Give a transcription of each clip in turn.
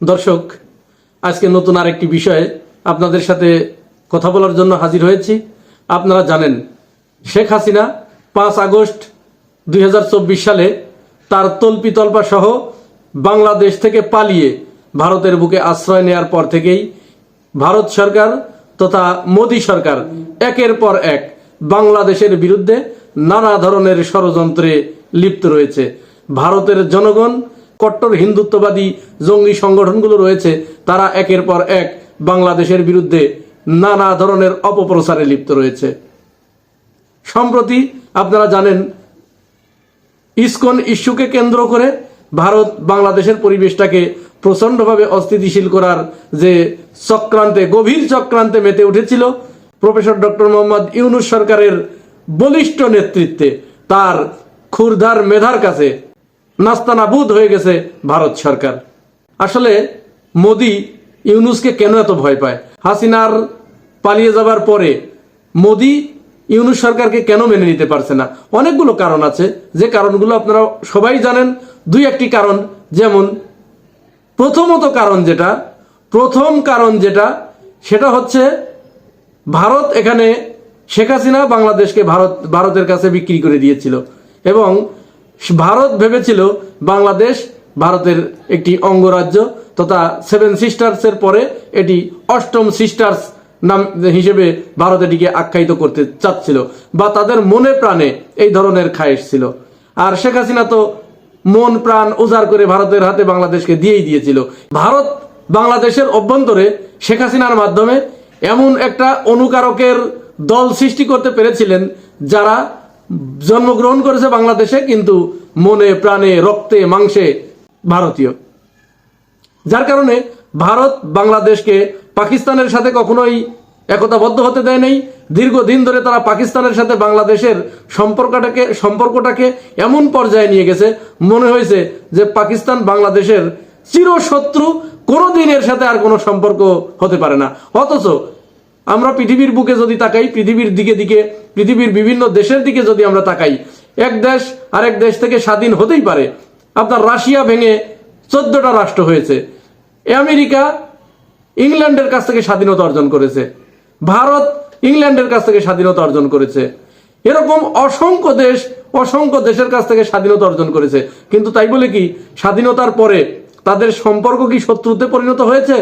দর্শক, আজকে নতুন আরেকটি বিষয়ে আপনাদের সাথে কথা বলার জন্য হাজির হয়েছি। আপনারা জানেন, শেখ হাসিনা পাঁচ আগস্ট দুই সালে তার তল্পি তল্পা সহ বাংলাদেশ থেকে পালিয়ে ভারতের বুকে আশ্রয় নেয়ার পর থেকেই ভারত সরকার তথা মোদী সরকার একের পর এক বাংলাদেশের বিরুদ্ধে নানা ধরনের ষড়যন্ত্রে লিপ্ত রয়েছে। ভারতের জনগণ কট্টর হিন্দুত্ববাদী জঙ্গি সংগঠনগুলো রয়েছে, তারা একের পর এক বাংলাদেশের বিরুদ্ধে নানা ধরনের অপপ্রচারে লিপ্ত রয়েছে। সম্প্রতি আপনারা জানেন, ইসকন ইস্যুকে কেন্দ্র করে ভারত বাংলাদেশের পরিবেশটাকে প্রচন্ডভাবে অস্থিতিশীল করার যে চক্রান্তে, গভীর চক্রান্তে মেতে উঠেছিল প্রফেসর ডক্টর মোহাম্মদ ইউনুস সরকারের বলিষ্ঠ নেতৃত্বে, তার ক্ষুরধার মেধার কাছে নাস্তানাবুদ হয়ে গেছে ভারত সরকার। আসলে মোদি ইউনুসকে কেন এত ভয় পায়? হাসিনার পালিয়ে যাবার পরে মোদি ইউনুস সরকারকে কেন মেনে নিতে পারছে না? অনেকগুলো কারণ আছে। যে কারণগুলো আপনারা সবাই জানেন। দুই একটি কারণ, যেমন প্রথমত কারণ যেটা, প্রথম কারণ যেটা, সেটা হচ্ছে ভারত এখানে শেখ হাসিনা বাংলাদেশকে ভারত, ভারতের কাছে বিক্রি করে দিয়েছিল। এবং ভারত ভেবেছিল বাংলাদেশ ভারতের একটি অঙ্গরাজ্য তথা সেভেন সিস্টার্সের পরে এটি অষ্টম সিস্টার্স নাম হিসেবে ভারত এটিকে আখ্যায়িত করতে চাচ্ছিল বা তাদের মনে প্রাণে এই ধরনের খায়েশ ছিল। আর শেখ হাসিনা তো মন প্রাণ উজাড় করে ভারতের হাতে বাংলাদেশকে দিয়েই দিয়েছিল। ভারত বাংলাদেশের অভ্যন্তরে শেখ হাসিনার মাধ্যমে এমন একটা অনুকারকের দল সৃষ্টি করতে পেরেছিলেন যারা জন্মগ্রহণ করেছে বাংলাদেশে, কিন্তু মনে, প্রাণে, রক্তে, মাংসে ভারতীয়। যার কারণে ভারত বাংলাদেশকে পাকিস্তানের সাথে কখনোই একতাবদ্ধ হতে দেয় নাই। দীর্ঘদিন ধরে তারা পাকিস্তানের সাথে বাংলাদেশের সম্পর্কটাকে সম্পর্কটাকে এমন পর্যায়ে নিয়ে গেছে, মনে হয়েছে যে পাকিস্তান বাংলাদেশের চিরশত্রু কোনো দিনের সাথে আর কোনো সম্পর্ক হতে পারে না। অথচ আমরা পৃথিবীর বুকে যদি তাকাই, পৃথিবীর দিকে দিকে, পৃথিবীর বিভিন্ন দেশের দিকে যদি আমরা তাকাই, এক দেশ আরেক দেশ থেকে স্বাধীন হতেই পারে। আপনার রাশিয়া ভেঙে চোদ্দটা রাষ্ট্র হয়েছে। আমেরিকা ইংল্যান্ডের কাছ থেকে স্বাধীনতা অর্জন করেছে। ভারত ইংল্যান্ডের কাছ থেকে স্বাধীনতা অর্জন করেছে। এরকম অসংখ্য দেশ অসংখ্য দেশের কাছ থেকে স্বাধীনতা অর্জন করেছে। কিন্তু তাই বলে কি, স্বাধীনতার পরে তাদের সম্পর্ক কি শত্রুতে পরিণত হয়েছে?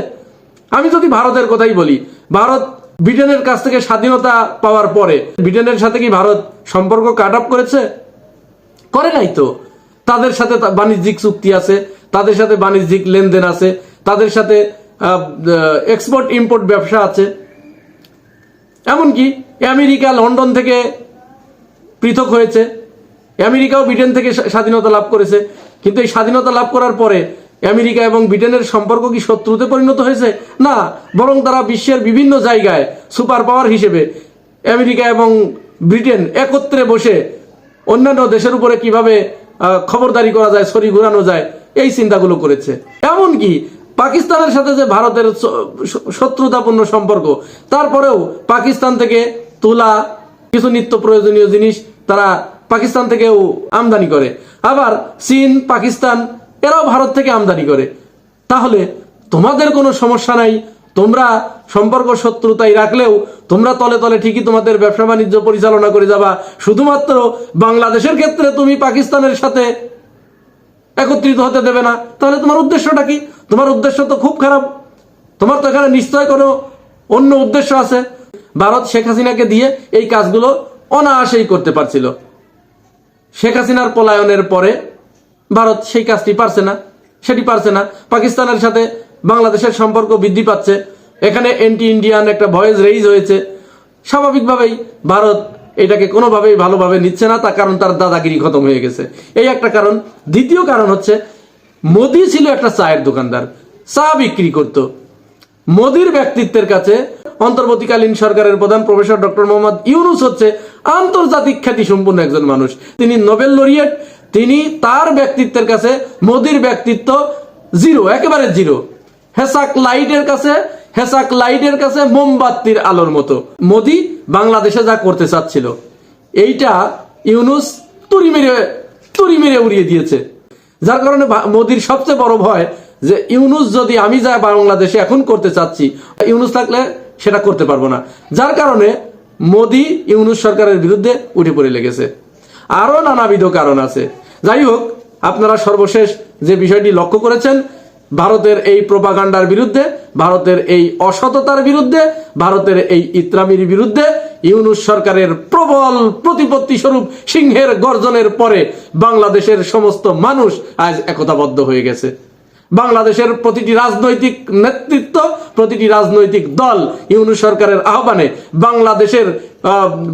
আমি যদি ভারতের কথাই বলি, ভারত ব্রিটেনের কাছ থেকে স্বাধীনতা পাওয়ার পরে ব্রিটেনের সাথে কি ভারত সম্পর্ক কাট আপ করেছে? করে নাই তো। তাদের সাথে বাণিজ্যিক চুক্তি আছে, তাদের সাথে বাণিজ্যিক লেনদেন আছে, তাদের সাথে এক্সপোর্ট ইম্পোর্ট ব্যবসা আছে। এমনকি আমেরিকা, লন্ডন থেকে পৃথক হয়েছে। আমেরিকাও ব্রিটেন থেকে স্বাধীনতা লাভ করেছে। কিন্তু এই স্বাধীনতা লাভ করার পরে আমেরিকা এবং ব্রিটেনের সম্পর্ক কি শত্রুতে পরিণত হয়েছে? না, বরং তারা বিশ্বের বিভিন্ন জায়গায় সুপার পাওয়ার হিসেবে আমেরিকা এবং ব্রিটেন একত্রে বসে অন্যান্য দেশের উপরে কীভাবে খবরদারি করা যায়, ছড়ি ঘুরানো যায়, এই চিন্তাগুলো করেছে। এমনকি পাকিস্তানের সাথে যে ভারতের শত্রুতাপূর্ণ সম্পর্ক, তারপরেও পাকিস্তান থেকে তুলা, কিছু নিত্য প্রয়োজনীয় জিনিস তারা পাকিস্তান থেকেও আমদানি করে। আবার চীন, পাকিস্তান এরাও ভারত থেকে আমদানি করে। তাহলে তোমাদের কোনো সমস্যা নাই, তোমরা সম্পর্ক শত্রুতাই রাখলেও তোমরা তলে তলে ঠিকই তোমাদের ব্যবসা বাণিজ্য পরিচালনা করে যাবা। শুধুমাত্র বাংলাদেশের ক্ষেত্রে তুমি পাকিস্তানের সাথে একত্রিত হতে দেবে না। তাহলে তোমার উদ্দেশ্যটা কি? তোমার উদ্দেশ্য তো খুব খারাপ। তোমার তো এখানে নিশ্চয় কোনো অন্য উদ্দেশ্য আছে। ভারত শেখ হাসিনাকে দিয়ে এই কাজগুলো অনায়াসেই করতে পারছিল। শেখ হাসিনার পলায়নের পরে ভারত সেই কাজটি পারছে না, সেটি পারছে না। পাকিস্তানের সাথে বাংলাদেশের সম্পর্ক বৃদ্ধি পাচ্ছে। এখানে এন্টি ইন্ডিয়ান একটা ভয়েস রেইজ হয়েছে। স্বাভাবিকভাবেই ভারত এটাকে কোনোভাবেই ভালোভাবে নিচ্ছে না, তার কারণ তার দাদাগিরি খতম হয়ে গেছে। এই একটা কারণ। দ্বিতীয় কারণ হচ্ছে, মোদি ছিল একটা চায়ের দোকানদার, চা বিক্রি করতো। মোদির ব্যক্তিত্বের কাছে অন্তর্বর্তীকালীন সরকারের প্রধান প্রফেসর ডক্টর মোহাম্মদ ইউনুস হচ্ছে আন্তর্জাতিক খ্যাতি সম্পন্ন একজন মানুষ। তিনি নোবেল লরিয়েট তিনি তার ব্যক্তিত্বের কাছে মোদির ব্যক্তিত্ব জিরো, একেবারে জিরো। হেসাক লাইটের কাছে, হেসাক লাইটের কাছে মোমবাতির আলোর মতো। মোদি বাংলাদেশে যা করতে চাচ্ছিল, এইটা ইউনুস তুড়ি মেরে তুড়ি মেরে উড়িয়ে দিয়েছে। যার কারণে মোদির সবচেয়ে বড় ভয় যে ইউনুস যদি আমি যা বাংলাদেশে এখন করতে চাচ্ছি, ইউনুস থাকলে সেটা করতে পারব না। যার কারণে মোদি ইউনুস সরকারের বিরুদ্ধে উঠে পড়ে লেগেছে। আরও নানাবিধ কারণ আছে। যাই হোক আপনারা সর্বশেষ যে বিষয়টি লক্ষ্য করেছেন, ভারতের এই প্রোপাগান্ডার বিরুদ্ধে, ভারতের এই অসততার বিরুদ্ধে, ভারতের এই ইত্রামির বিরুদ্ধে, ইউনুস সরকারের প্রবল প্রতিপত্তি স্বরূপ সিংহের গর্জনের পরে বাংলাদেশের সমস্ত মানুষ আজ একতাবদ্ধ হয়ে গেছে। বাংলাদেশের প্রতিটি রাজনৈতিক নেতৃত্ব, প্রতিটি রাজনৈতিক দল ইউনুস সরকারের আহ্বানে বাংলাদেশের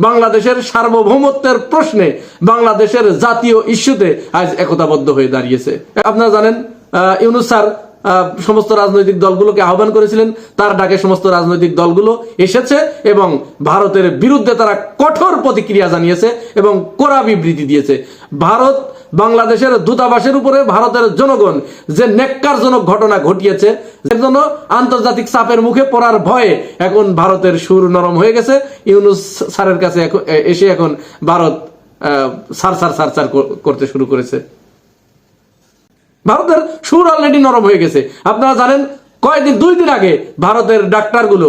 বাংলাদেশের সার্বভৌমত্বের প্রশ্নে বাংলাদেশের জাতীয় ইস্যুতে আজ একতাবদ্ধ হয়ে দাঁড়িয়েছে। আপনারা জানেন ইউনুস স্যার সমস্ত রাজনৈতিক দলগুলোকে আহ্বান করেছিলেন। তার ডাকে সমস্ত রাজনৈতিক দলগুলো এসেছে এবং ভারতের বিরুদ্ধে তারা কঠোর প্রতিক্রিয়া জানিয়েছে এবং কড়া বিবৃতি দিয়েছে। ভারত বাংলাদেশের দূতাবাসের উপরে ভারতের জনগণ যে নেককারজনক ঘটনা ঘটিয়েছে, এর জন্য আন্তর্জাতিক চাপের মুখে পড়ার ভয়ে এখন ভারতের সুর নরম হয়ে গেছে। ইউনুস স্যারের কাছে এসে এখন ভারত সার সার সার সার করতে শুরু করেছে। ভারতের সুর অলরেডি নরম হয়ে গেছে। আপনারা জানেন কয়েকদিন দুই দিন আগে ভারতের ডাক্তারগুলো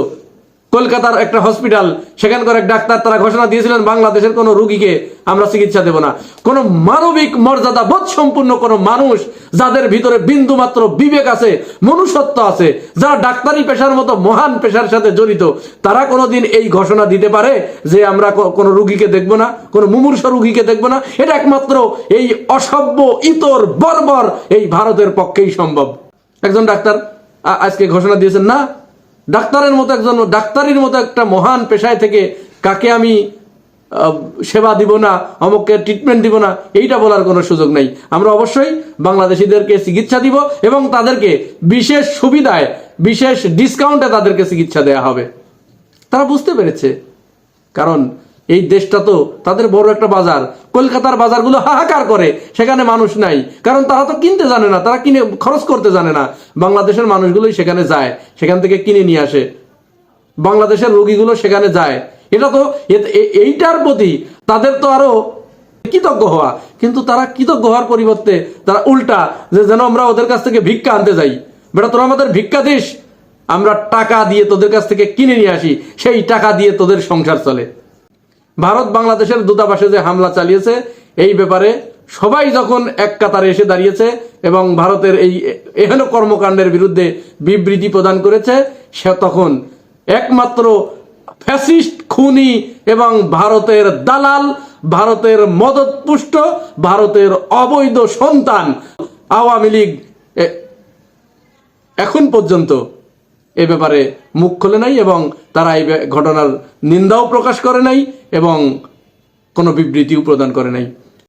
কলকাতার একটা হসপিটাল সেখানকার এক ডাক্তার তারা ঘোষণা দিয়েছিলেন, বাংলাদেশের কোনো রুগীকে আমরা চিকিৎসা দেব না। কোন মানবিক মর্যাদা বোধ সম্পূর্ণ কোন মানুষ যাদের ভিতরে বিন্দু মাত্র বিবেক আছে, মনুষ্যত্ব আছে, যারা ডাক্তারি পেশার মতো মহান পেশার সাথে জড়িত, তারা কোনোদিন এই ঘোষণা দিতে পারে যে আমরা কোনো রুগীকে দেখব না, কোনো মুমূর্ষ রুগীকে দেখব না। এটা একমাত্র এই অসভ্য, ইতর, বর্বর এই ভারতের পক্ষেই সম্ভব। একজন ডাক্তার আজকে ঘোষণা দিয়েছেন, না ডাক্তারের মতো একজন, ডাক্তারির মতো একটা মহান পেশায় থেকে কাকে আমি সেবা দিব না, অমুককে ট্রিটমেন্ট দিব না, এইটা বলার কোনো সুযোগ নেই। আমরা অবশ্যই বাংলাদেশিদেরকে চিকিৎসা দিব এবং তাদেরকে বিশেষ সুবিধায়, বিশেষ ডিসকাউন্টে তাদেরকে চিকিৎসা দেওয়া হবে। তারা বুঝতে পেরেছে। কারণ এই দেশটা তো তাদের বড় একটা বাজার। কলকাতার বাজারগুলো হাহাকার করে, সেখানে মানুষ নাই। কারণ তারা তো কিনতে জানে না, তারা কিনে, খরচ করতে জানে না। বাংলাদেশের মানুষগুলোই সেখানে যায়, সেখান থেকে কিনে নিয়ে আসে। বাংলাদেশের রোগীগুলো সেখানে যায়। এটা তো এইটার প্রতি তাদের তো আরও কৃতজ্ঞ হওয়া। কিন্তু তারা কৃতজ্ঞ হওয়ার পরিবর্তে তারা উল্টা, যে যেন আমরা ওদের কাছ থেকে ভিক্ষা আনতে যাই। বেটা, তোরা আমাদের ভিক্ষা দিস, আমরা টাকা দিয়ে তোদের কাছ থেকে কিনে নিয়ে আসি। সেই টাকা দিয়ে তোদের সংসার চলে। ভারত বাংলাদেশের দূতাবাসে যে হামলা চালিয়েছে, এই ব্যাপারে সবাই যখন এক কাতারে এসে দাঁড়িয়েছে এবং ভারতের এই এহেন কর্মকাণ্ডের বিরুদ্ধে বিবৃতি প্রদান করেছে, সে তখন একমাত্র ফ্যাসিস্ট খুনি এবং ভারতের দালাল, ভারতের মদতপুষ্ট, ভারতের অবৈধ সন্তান আওয়ামী লীগ এখন পর্যন্ত এ ব্যাপারে মুখ খোলে নাই এবং তারা এই ঘটনার নিন্দাও প্রকাশ করে নাই এবং কোনো বিবৃতিও প্রদান করে নাই।